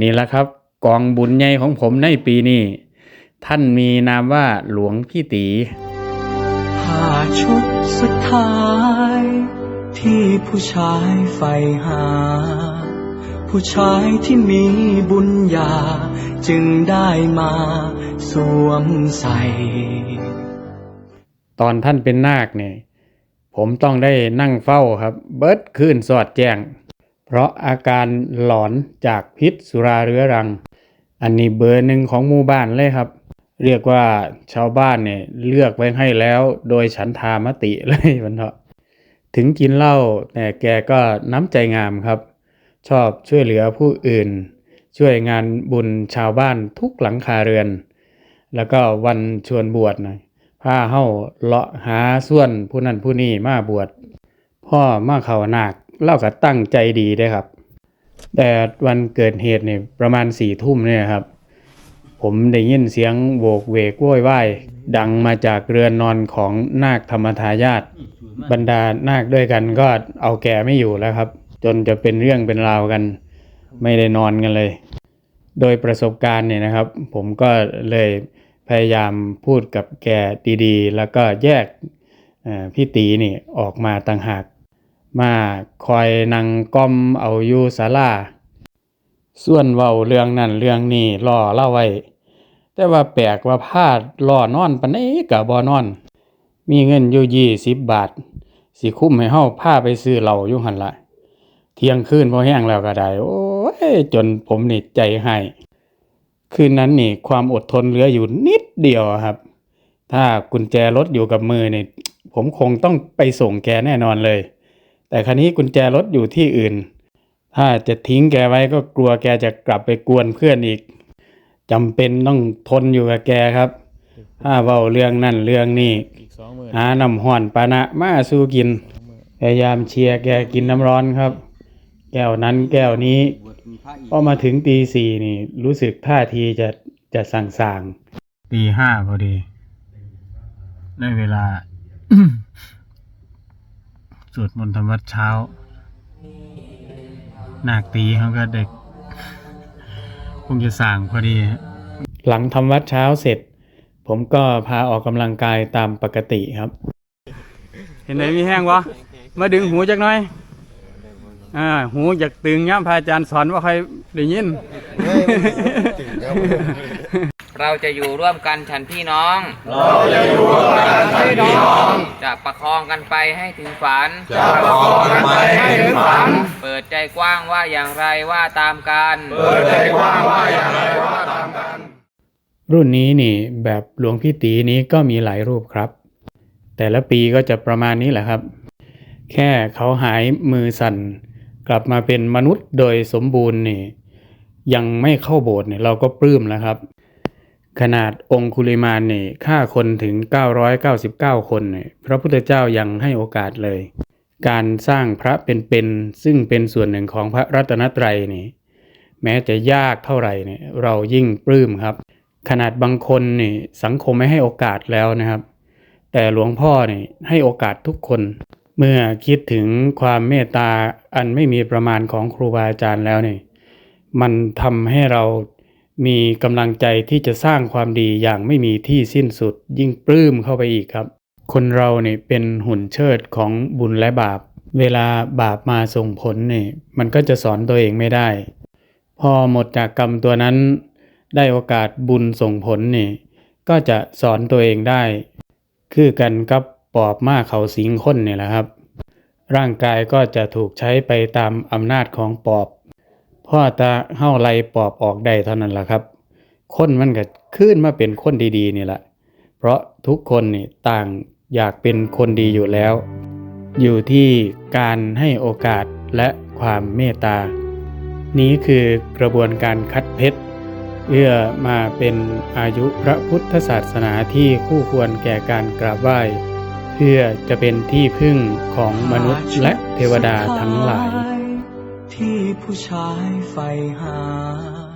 นี่แหละครับ กองบุญใหญ่ของผมในปีนี้ ท่านมีนามว่าหลวงพี่ตีผ้าชุดสุดท้าย ที่ผู้ชายใฝ่หา ผู้ชายที่มีบุญญา จึงได้มาสวมใส่ตอนท่านเป็นนาคเนี่ยผมต้องได้นั่งเฝ้าครับ เบิดคืนสอดแจ้ง เพราะอาการหลอนจากพิษสุราเรื้อรัง อันนี้เบอร์หนึ่งของหมู่บ้านเลยครับ เรียกว่าชาวบ้านเนี่ยเลือกไว้ให้แล้วโดยฉันทามติเลยวันเถอะถึงกินเหล้าแต่แกก็น้ำใจงามครับ ชอบช่วยเหลือผู้อื่น ช่วยงานบุญชาวบ้านทุกหลังคาเรือน แล้วก็วันชวนบวชนะพาเฮาเลาะหาส่วนผู้นั้นผู้นี้มาบวชพ่อมาเขานาค เล่าก็ตั้งใจดีได้ครับ แต่วันเกิดเหตุเนี่ยประมาณสี่ทุ่มเนี่ยครับ ผมได้ยินเสียงโวกเวกโวยวายดังมาจากเรือนนอนของนาคธรรมทายาทบรรดานาคด้วยกันก็เอาแก่ไม่อยู่แล้วครับ จนจะเป็นเรื่องเป็นราวกัน ไม่ได้นอนกันเลย โดยประสบการณ์เนี่ยนะครับ ผมก็เลยพยายามพูดกับแกดีๆ แล้วก็แยกพี่ตีนี่ออกมาต่างหาก มาคอยนังก้อมเอาอยู่ศาลาส่วนเว้าเรื่องนั้นเรื่องนี้ล่อเล่าไว้ แต่ว่าแปลกว่าพาดล่อนอนปานใดก็บ่นอน มีเงินอยู่ยี่สิบบาท สิคุ้มให้เฮาพาไปซื้อเหล้าอยู่หั่นละเที่ยงคืนพอแห้งแล้วก็ได้ โอ้ย จนผมนี่ใจให้คืนนั้นนี่ความอดทนเหลืออยู่นิดเดียวครับ ถ้ากุญแจรถอยู่กับมือเนี่ยผมคงต้องไปส่งแกแน่นอนเลย แต่คราวนี้กุญแจรถอยู่ที่อื่น ถ้าจะทิ้งแกไว้ก็กลัวแกจะกลับไปกวนเพื่อนอีกจำเป็นต้องทนอยู่กับแกครับถ้าเว้าเรื่องนั่นเรื่องนี้หาน้ำห่อนปานะมาสู้กิน พยายามเชียร์แกกินน้ำร้อนครับ แก้วนั้นแก้วนี้พอมาถึงตีสี่นี่ รู้สึกท่าทีจะจะสั่งๆตีห้าพอดี ได้เวลา สวดมนต์ธรรมวัดเช้านาคตีเขาก็เด็ก คงจะสั่งพอดี หลังทำวัดเช้าเสร็จ ผมก็พาออกกำลังกายตามปกติครับ เห็นไหนมีแห้งวะมาดึงหูจักหน่อยอ่าหูอยากตึงย่ามพระอาจารย์สอนว่าใครได้ยิน เราจะอยู่ร่วมกันฉันพี่น้อง เราจะอยู่ร่วมกันฉันพี่น้อง จะประคองกันไปให้ถึงฝัน จะประคองกันไปให้ถึงฝัน เปิดใจกว้างว่าอย่างไรว่าตามกัน เปิดใจกว้างว่าอย่างไรว่าตามกัน รุ่นนี้นี่แบบหลวงพี่ตีนี้ก็มีหลายรูปครับ แต่ละปีก็จะประมาณนี้แหละครับ แค่เขาหายมือสั่น กลับมาเป็นมนุษย์โดยสมบูรณ์นี่ยังไม่เข้าโบสถ์เนี่ยเราก็ปลื้มแล้วครับ ขนาดองคุลิมานนี่ฆ่าคนถึง 999 คนเนี่ยพระพุทธเจ้ายังให้โอกาสเลย การสร้างพระเป็นๆซึ่งเป็นส่วนหนึ่งของพระรัตนตรัยนี่แม้จะยากเท่าไหร่เนี่ยเรายิ่งปลื้มครับ ขนาดบางคนนี่สังคมไม่ให้โอกาสแล้วนะครับ แต่หลวงพ่อนี่ให้โอกาสทุกคน เมื่อคิดถึงความเมตตาอันไม่มีประมาณของครูบาอาจารย์แล้วนี่มันทำให้เรา มีกำลังใจที่จะสร้างความดีอย่างไม่มีที่สิ้นสุด ยิ่งปลื้มเข้าไปอีกครับ คนเราเนี่ยเป็นหุ่นเชิดของบุญและบาป เวลาบาปมาส่งผลเนี่ยมันก็จะสอนตัวเองไม่ได้ พอหมดจากกรรมตัวนั้น ได้โอกาสบุญส่งผลนี่ก็จะสอนตัวเองได้ คือกันกับปอบมาเขาสิงคนเนี่ยแหละครับ ร่างกายก็จะถูกใช้ไปตามอำนาจของปอบ พ่อตาเฮาไล่ปอบออกได้เท่านั้นแหละครับ คนมันก็ขึ้นมาเป็นคนดีๆนี่แหละ เพราะทุกคนนี่ต่างอยากเป็นคนดีอยู่แล้ว อยู่ที่การให้โอกาสและความเมตตา นี้คือกระบวนการคัดเพชรเพื่อมาเป็นอายุพระพุทธศาสนาที่คู่ควรแก่การกราบไหว้เพื่อจะเป็นที่พึ่งของมนุษย์และเทวดาทั้งหลาย ที่ผู้ชายใฝ่หา